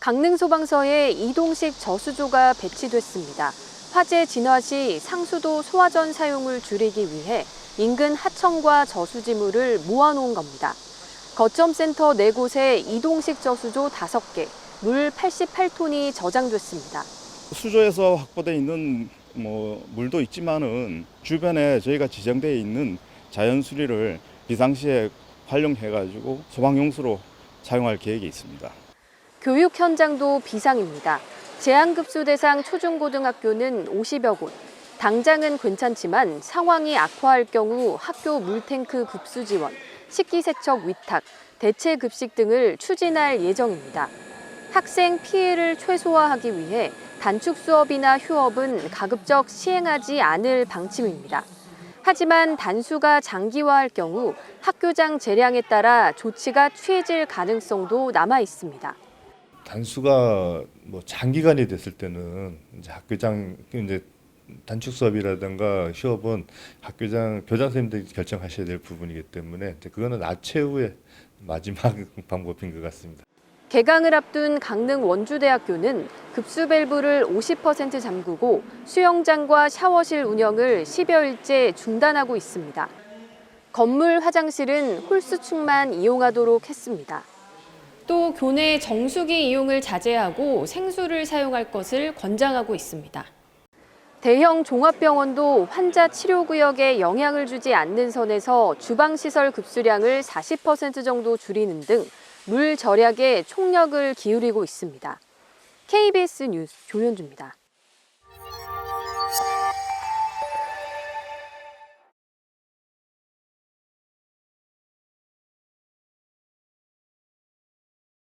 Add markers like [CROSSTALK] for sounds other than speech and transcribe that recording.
강릉소방서에 이동식 저수조가 배치됐습니다. 화재 진화 시 상수도 소화전 사용을 줄이기 위해 인근 하천과 저수지물을 모아놓은 겁니다. 거점센터 4곳에 이동식 저수조 5개, 물 88톤이 저장됐습니다. 수조에서 확보돼 있는 뭐 물도 있지만은 주변에 저희가 지정되어 있는 자연 수리를 비상시에 활용해 가지고 소방 용수로 사용할 계획이 있습니다. 교육 현장도 비상입니다. 제한급수 대상 초중고등학교는 50여 곳. 당장은 괜찮지만 상황이 악화할 경우 학교 물탱크 급수 지원, 식기세척 위탁, 대체 급식 등을 추진할 예정입니다. 학생 피해를 최소화하기 위해 단축 수업이나 휴업은 가급적 시행하지 않을 방침입니다. 하지만 단수가 장기화할 경우 학교장 재량에 따라 조치가 취해질 가능성도 남아 있습니다. 단수가 뭐 장기간이 됐을 때는 이제 학교장 이제 단축 수업이라든가 휴업은 학교장 교장 선생님들이 결정하셔야 될 부분이기 때문에 그거는 아최후의 마지막 [LAUGHS] 방법인 것 같습니다. 개강을 앞둔 강릉 원주대학교는 급수 밸브를 50% 잠그고 수영장과 샤워실 운영을 10여일째 중단하고 있습니다. 건물 화장실은 홀수축만 이용하도록 했습니다. 또 교내 정수기 이용을 자제하고 생수를 사용할 것을 권장하고 있습니다. 대형 종합병원도 환자 치료 구역에 영향을 주지 않는 선에서 주방시설 급수량을 40% 정도 줄이는 등 물 절약에 총력을 기울이고 있습니다. KBS 뉴스 조현주입니다.